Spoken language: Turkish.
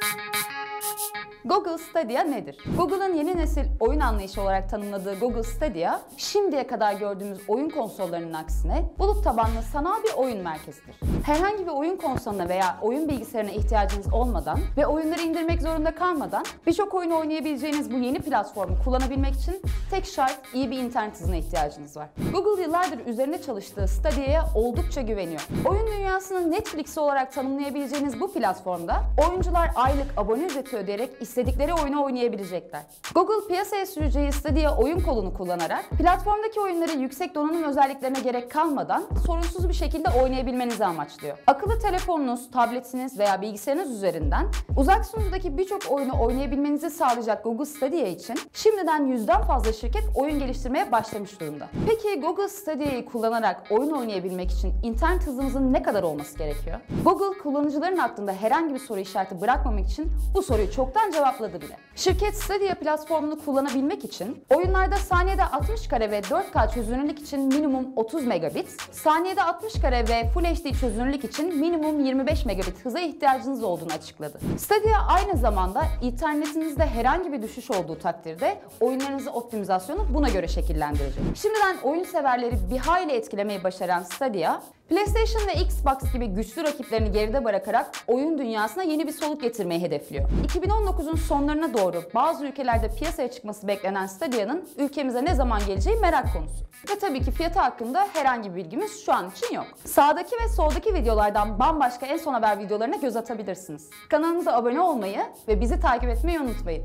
Thank you. Google Stadia nedir? Google'ın yeni nesil oyun anlayışı olarak tanımladığı Google Stadia, şimdiye kadar gördüğümüz oyun konsollarının aksine bulut tabanlı sanal bir oyun merkezidir. Herhangi bir oyun konsoluna veya oyun bilgisayarına ihtiyacınız olmadan ve oyunları indirmek zorunda kalmadan birçok oyun oynayabileceğiniz bu yeni platformu kullanabilmek için tek şart iyi bir internet hızına ihtiyacınız var. Google yıllardır üzerine çalıştığı Stadia'ya oldukça güveniyor. Oyun dünyasının Netflix olarak tanımlayabileceğiniz bu platformda oyuncular aylık abone ücreti ödeyerek istedikleri oyunu oynayabilecekler. Google piyasaya süreceği Stadia oyun kolunu kullanarak platformdaki oyunları yüksek donanım özelliklerine gerek kalmadan sorunsuz bir şekilde oynayabilmenizi amaçlıyor. Akıllı telefonunuz, tabletiniz veya bilgisayarınız üzerinden uzak sunucudaki birçok oyunu oynayabilmenizi sağlayacak Google Stadia için şimdiden yüzden fazla şirket oyun geliştirmeye başlamış durumda. Peki Google Stadia'yı kullanarak oyun oynayabilmek için internet hızınızın ne kadar olması gerekiyor? Google kullanıcıların aklında herhangi bir soru işareti bırakmamak için bu soruyu çoktan cevapladı bile. Şirket Stadia platformunu kullanabilmek için oyunlarda saniyede 60 kare ve 4K çözünürlük için minimum 30 megabit, saniyede 60 kare ve Full HD çözünürlük için minimum 25 megabit hıza ihtiyacınız olduğunu açıkladı. Stadia aynı zamanda internetinizde herhangi bir düşüş olduğu takdirde oyunlarınızı optimizasyonu buna göre şekillendirecek. Şimdiden oyun severleri bir hayli etkilemeyi başaran Stadia, PlayStation ve Xbox gibi güçlü rakiplerini geride bırakarak oyun dünyasına yeni bir soluk getirmeyi hedefliyor. 2019'un sonlarına doğru bazı ülkelerde piyasaya çıkması beklenen Stadia'nın ülkemize ne zaman geleceği merak konusu. Ve tabii ki fiyatı hakkında herhangi bir bilgimiz şu an için yok. Sağdaki ve soldaki videolardan bambaşka en son haber videolarına göz atabilirsiniz. Kanalımıza abone olmayı ve bizi takip etmeyi unutmayın.